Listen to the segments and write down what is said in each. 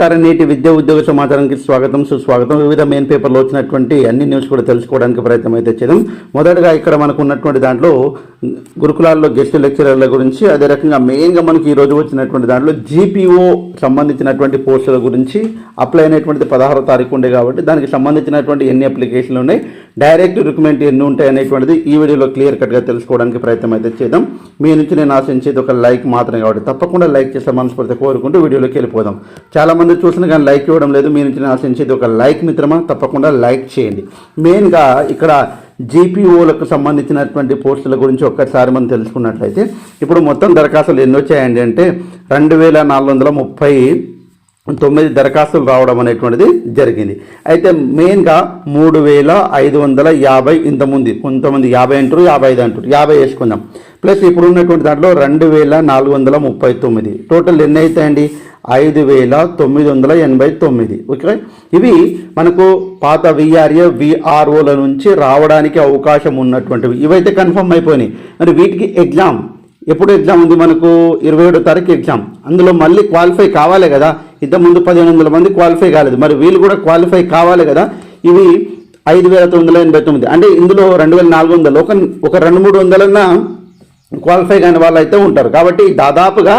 సమాచార నేటి విద్యా ఉద్యోగ సమాచారానికి స్వాగతం సుస్వాగతం. వివిధ మెయిన్ పేపర్లో వచ్చినటువంటి అన్ని న్యూస్ కూడా తెలుసుకోవడానికి ప్రయత్నం అయితే చేద్దాం. మొదటగా ఇక్కడ మనకు ఉన్నటువంటి దాంట్లో గురుకులాల్లో గెస్ట్ లెక్చరర్ల గురించి అదే రకంగా మెయిన్గా మనకి ఈ రోజు వచ్చినటువంటి దాంట్లో జీపీఓ సంబంధించినటువంటి పోస్టుల గురించి అప్లై అయినటువంటి పదహారో తారీఖు ఉండే కాబట్టి దానికి సంబంధించినటువంటి ఎన్ని అప్లికేషన్లు ఉన్నాయి డైరెక్ట్ రికమెంట్ ఎన్ని ఉంటాయి అనేటువంటిది ఈ వీడియోలో క్లియర్ కట్గా తెలుసుకోవడానికి ప్రయత్నం అయితే చేద్దాం. మీ నుంచి నేను ఆశించేది ఒక లైక్ మాత్రమే కాబట్టి తప్పకుండా లైక్ చేసే మనస్ఫూర్తి కోరుకుంటూ వీడియోలోకి వెళ్ళిపోదాం. చాలా మంది చూసిన కానీ లైక్ ఇవ్వడం లేదు. మీ నుంచి నేను ఆశించేది ఒక లైక్ మిత్రమా? తప్పకుండా లైక్ చేయండి. మెయిన్గా ఇక్కడ జీపీఓలకు సంబంధించినటువంటి పోస్టుల గురించి ఒక్కసారి మనం తెలుసుకున్నట్లయితే ఇప్పుడు మొత్తం దరఖాస్తులు ఎన్ని వచ్చాయండి అంటే రెండు వేల నాలుగు వందల ముప్పై తొమ్మిది దరఖాస్తులు రావడం అనేటువంటిది జరిగింది. అయితే మెయిన్గా మూడు వేల ఐదు వందల యాభై ఇంతమంది. కొంతమంది యాభై అంటారు యాభై ఐదు అంటారు. యాభై వేసుకుందాం. ప్లస్ ఇప్పుడు ఉన్నటువంటి దాంట్లో రెండు వేల నాలుగు వందల ముప్పై తొమ్మిది. టోటల్ ఎన్ని అవుతాయండి ఐదు వేల తొమ్మిది వందల ఎనభై తొమ్మిది. ఓకే? ఇవి మనకు పాత విఆర్ఏ విఆర్ఓల నుంచి రావడానికి అవకాశం ఉన్నటువంటివి. ఇవైతే కన్ఫర్మ్ అయిపోయినాయి. మరి వీటికి ఎగ్జామ్ ఎప్పుడు ఎగ్జామ్ ఉంది మనకు ఇరవై ఏడో తారీఖు ఎగ్జామ్. అందులో మళ్ళీ క్వాలిఫై కావాలి కదా. ఇంతకుముందు పదిహేను వందల మంది క్వాలిఫై కాలేదు. మరి వీళ్ళు కూడా క్వాలిఫై కావాలి కదా. ఇవి ఐదు వేల తొమ్మిది వందల ఎనభై తొమ్మిది. అంటే ఇందులో రెండు వేల నాలుగు వందలు. ఒక ఒక రెండు మూడు వందలన్నా క్వాలిఫై కాని వాళ్ళు అయితే ఉంటారు. కాబట్టి దాదాపుగా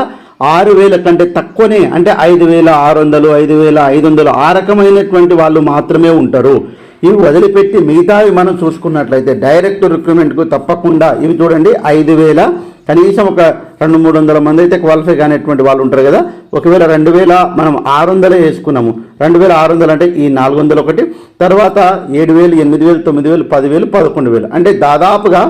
ఆరు వేల కంటే తక్కువనే అంటే ఐదు వేల ఆరు వందలు ఐదు వేల ఐదు వందలు ఆ రకమైనటువంటి వాళ్ళు మాత్రమే ఉంటారు. ఇవి వదిలిపెట్టి మిగతావి మనం చూసుకున్నట్లయితే డైరెక్ట్ రిక్రూట్మెంట్కు తప్పకుండా ఇవి చూడండి ఐదు వేల కనీసం ఒక రెండు మూడు వందల మంది అయితే క్వాలిఫై కానిటువంటి వాళ్ళు ఉంటారు కదా. ఒకవేళ రెండు వేల మనం ఆరు వందలే వేసుకున్నాము. రెండు వేల ఆరు వందలు అంటే ఈ నాలుగు వందలు ఒకటి తర్వాత ఏడు వేలు ఎనిమిది వేలు తొమ్మిది వేలు పదివేలు పదకొండు వేలు. అంటే దాదాపుగా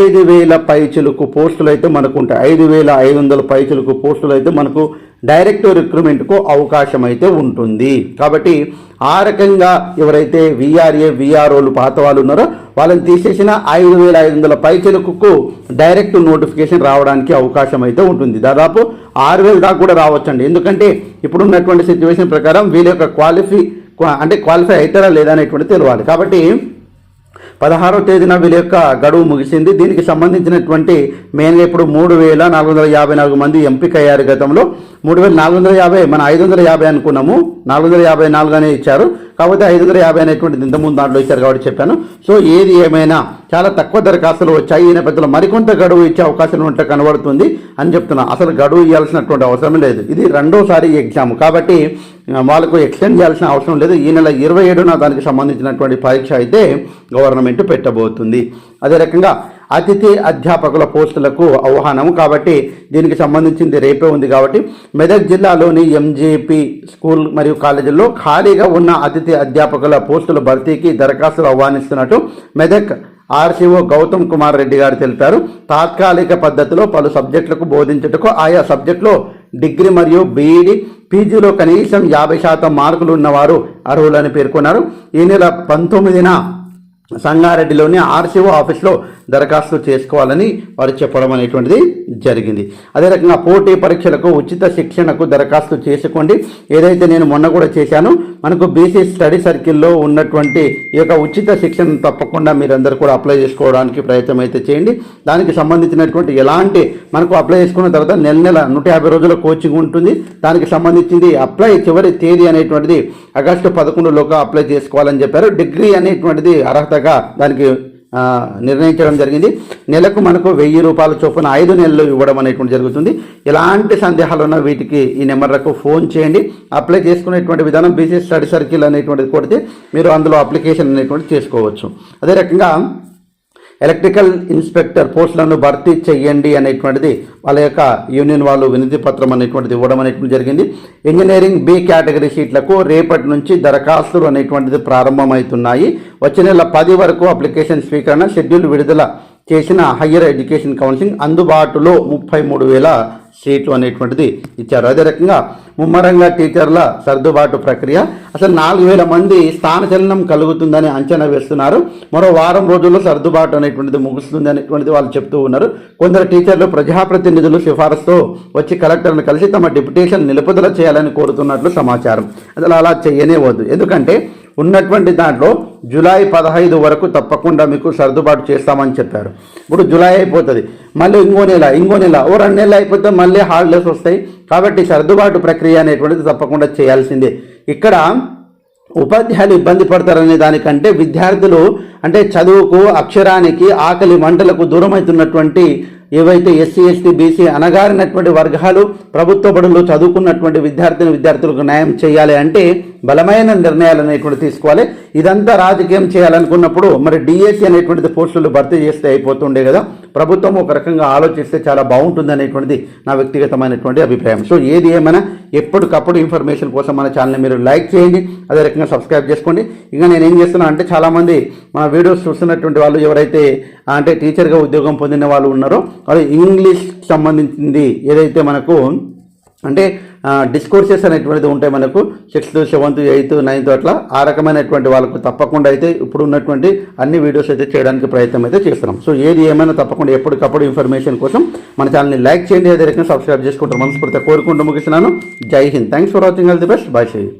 ఐదు వేల పైచులకు పోస్టులు అయితే మనకు ఉంటాయి. ఐదు వేల ఐదు వందల పైచులకు పోస్టులు అయితే మనకు డైరెక్ట్ రిక్రూట్మెంట్కు అవకాశం అయితే ఉంటుంది. కాబట్టి ఆ రకంగా ఎవరైతే విఆర్ఏ విఆర్ఓలు పాత వాళ్ళు ఉన్నారో వాళ్ళని తీసేసిన ఐదు వేల ఐదు వందల పైచలకు డైరెక్ట్ నోటిఫికేషన్ రావడానికి అవకాశం అయితే ఉంటుంది. దాదాపు ఆరు వేల దాకా కూడా రావచ్చండి. ఎందుకంటే ఇప్పుడున్నటువంటి సిచ్యువేషన్ ప్రకారం వీళ్ళ యొక్క క్వాలిఫై అంటే క్వాలిఫై అవుతారా లేదా అనేటువంటి తెలియాలి కాబట్టి పదహారో తేదీన వీళ్ళ యొక్క గడువు ముగిసింది. దీనికి సంబంధించినటువంటి మెయిన్గా ఇప్పుడు మూడు వేల నాలుగు వందల యాభై నాలుగు మంది ఎంపిక అయ్యారు గతంలో. మూడు వేల నాలుగు వందల యాభై మన ఐదు వందల యాభై అనుకున్నాము. నాలుగు వందల యాభై నాలుగు అనే ఇచ్చారు. కాకపోతే ఐదు వందల యాభై అనేటువంటిది ఇంతకుముందు దాంట్లో ఇచ్చారు కాబట్టి చెప్పాను. సో ఏది ఏమైనా చాలా తక్కువ దరఖాస్తులు వచ్చాయి. ఈ నేపథ్యంలో మరికొంత గడువు ఇచ్చే అవకాశం ఉంటే కనబడుతుంది అని చెప్తున్నా. అసలు గడువు ఇవ్వాల్సినటువంటి అవసరం లేదు. ఇది రెండోసారి ఎగ్జామ్. కాబట్టి వాళ్ళకు ఎక్స్టెండ్ చేయాల్సిన అవసరం లేదు. ఈ నెల ఇరవై ఏడున దానికి సంబంధించినటువంటి పరీక్ష అయితే గవర్నమెంట్ పెట్టబోతుంది. అదే రకంగా అతిథి అధ్యాపకుల పోస్టులకు ఆహ్వానం కాబట్టి దీనికి సంబంధించింది రేపే ఉంది కాబట్టి మెదక్ జిల్లాలోని ఎంజేపీ స్కూల్ మరియు కాలేజీల్లో ఖాళీగా ఉన్న అతిథి అధ్యాపకుల పోస్టుల భర్తీకి దరఖాస్తులు ఆహ్వానిస్తున్నట్టు మెదక్ ఆర్సీఓ గౌతమ్ కుమార్ రెడ్డి గారు తెలిపారు. తాత్కాలిక పద్ధతిలో పలు సబ్జెక్టులకు బోధించుటకు ఆయా సబ్జెక్టులో డిగ్రీ మరియు బీఈడి పీజీలో కనీసం యాభై శాతం మార్కులు ఉన్నవారు అర్హులని పేర్కొన్నారు. ఈ నెల పంతొమ్మిదిన సంగారెడ్డిలోని ఆర్సీఓ ఆఫీస్లో దరఖాస్తు చేసుకోవాలని వారు చెప్పడం అనేటువంటిది జరిగింది. అదే రకంగా పోటీ పరీక్షలకు ఉచిత శిక్షణకు దరఖాస్తు చేసుకోండి. ఏదైతే నేను మొన్న కూడా చేశాను మనకు బీసీ స్టడీ సర్కిల్లో ఉన్నటువంటి ఈ యొక్క ఉచిత శిక్షణ తప్పకుండా మీరందరూ కూడా అప్లై చేసుకోవడానికి ప్రయత్నం అయితే చేయండి. దానికి సంబంధించినటువంటి ఎలాంటి మనకు అప్లై చేసుకున్న తర్వాత నెల నెల నూట యాభై రోజుల కోచింగ్ ఉంటుంది. దానికి సంబంధించింది అప్లై చివరి తేదీ అనేటువంటిది ఆగస్టు పదకొండులోగా అప్లై చేసుకోవాలని చెప్పారు. డిగ్రీ అనేటువంటిది అర్హతగా దానికి నిర్ణయించడం జరిగింది. నెలకు మనకు వెయ్యి రూపాయల చొప్పున ఐదు నెలలు ఇవ్వడం అనేటువంటి జరుగుతుంది. ఎలాంటి సందేహాలు ఉన్నా వీటికి ఈ నెంబర్లకు ఫోన్ చేయండి. అప్లై చేసుకునేటువంటి విధానం బీసీ స్టడీ సర్కిల్ అనేటువంటిది కొడితే మీరు అందులో అప్లికేషన్ అనేటువంటి చేసుకోవచ్చు. అదే రకంగా ఎలక్ట్రికల్ ఇన్స్పెక్టర్ పోస్టులను భర్తీ చేయండి అనేటువంటిది వాళ్ళ యొక్క యూనియన్ వాళ్ళు వినతి పత్రం అనేటువంటిది ఇవ్వడం అనేటువంటి జరిగింది. ఇంజనీరింగ్ బి కేటగిరీ సీట్లకు రేపటి నుంచి దరఖాస్తులు అనేటువంటిది ప్రారంభమవుతున్నాయి. వచ్చే నెల పది వరకు అప్లికేషన్ స్వీకరణ షెడ్యూల్ విడుదల చేసిన హయ్యర్ ఎడ్యుకేషన్ కౌన్సిలింగ్ అందుబాటులో ముప్పై మూడు వేల సీట్లు అనేటువంటిది ఇచ్చారు. అదే రకంగా ముమ్మరంగా టీచర్ల సర్దుబాటు ప్రక్రియ అసలు నాలుగు వేల మంది స్థానచలనం కలుగుతుందని అంచనా వేస్తున్నారు. మరో వారం రోజుల్లో సర్దుబాటు అనేటువంటిది ముగుస్తుంది అనేటువంటిది వాళ్ళు చెప్తూ ఉన్నారు. కొందరు టీచర్లు ప్రజాప్రతినిధులు సిఫారసుతో వచ్చి కలెక్టర్ను కలిసి తమ డిప్యుటేషన్ నిలుపుదల చేయాలని కోరుతున్నట్లు సమాచారం. అసలు అలా చేయనే వద్దు. ఎందుకంటే ఉన్నటువంటి దాంట్లో జూలై పదహైదు వరకు తప్పకుండా మీకు సర్దుబాటు చేస్తామని చెప్పారు. ఇప్పుడు జూలై అయిపోతుంది. మళ్ళీ ఇంకో నెల ఇంకో నెల ఓ రెండు నెలలు అయిపోతే మళ్ళీ హాలిడేస్ వస్తాయి. కాబట్టి సర్దుబాటు ప్రక్రియ అనేటువంటిది తప్పకుండా చేయాల్సిందే. ఇక్కడ ఉపాధ్యాయులు ఇబ్బంది పడతారనే దానికంటే విద్యార్థులు అంటే చదువుకు అక్షరానికి ఆకలి మంటలకు దూరమవుతున్నటువంటి ఏవైతే ఎస్సీ ఎస్టీ బీసీ అనగారినటువంటి వర్గాలు ప్రభుత్వ బడుల్లో చదువుకున్నటువంటి విద్యార్థిని విద్యార్థులకు న్యాయం చేయాలి అంటే బలమైన నిర్ణయాలు అనేటువంటి తీసుకోవాలి. ఇదంతా రాజకీయం చేయాలనుకున్నప్పుడు మరి డిఎస్సి అనేటువంటిది పోస్టులు భర్తీ చేస్తే అయిపోతుండే కదా. ప్రభుత్వం ఒక రకంగా ఆలోచిస్తే చాలా బాగుంటుంది అనేటువంటిది నా వ్యక్తిగతమైనటువంటి అభిప్రాయం. సో ఏది ఏమైనా ఎప్పటికప్పుడు ఇన్ఫర్మేషన్ కోసం మన ఛానల్ని మీరు లైక్ చేయండి అదే రకంగా సబ్స్క్రైబ్ చేసుకోండి. ఇంకా నేను ఏం చేస్తున్నా అంటే చాలామంది మన వీడియోస్ చూస్తున్నటువంటి వాళ్ళు ఎవరైతే అంటే టీచర్గా ఉద్యోగం పొందిన వాళ్ళు ఉన్నారో వాళ్ళు ఇంగ్లీష్ సంబంధించింది ఏదైతే మనకు అంటే డిస్కోర్సెస్ అనేటువంటిది ఉంటాయి మనకు. సిక్స్త్ సెవెంత్ ఎయిత్ నైన్త్ అట్లా. ఆ రకమైనటువంటి వాళ్ళకు తప్పకుండా అయితే ఇప్పుడు ఉన్నటువంటి అన్ని వీడియోస్ అయితే చేయడానికి ప్రయత్నం అయితే చేస్తున్నాం. సో ఏది ఏమైనా తప్పకుండా ఎప్పటికప్పుడు ఇన్ఫర్మేషన్ కోసం మన ఛానల్ని లైక్ చేయండి. అదే రకంగా సబ్స్క్రైబ్ చేసుకుంటారు. మనస్ఫూర్తిగా కోరుకుంటూ ముగిస్తున్నాను. జై Hind. Thanks for watching all the best bye చేయి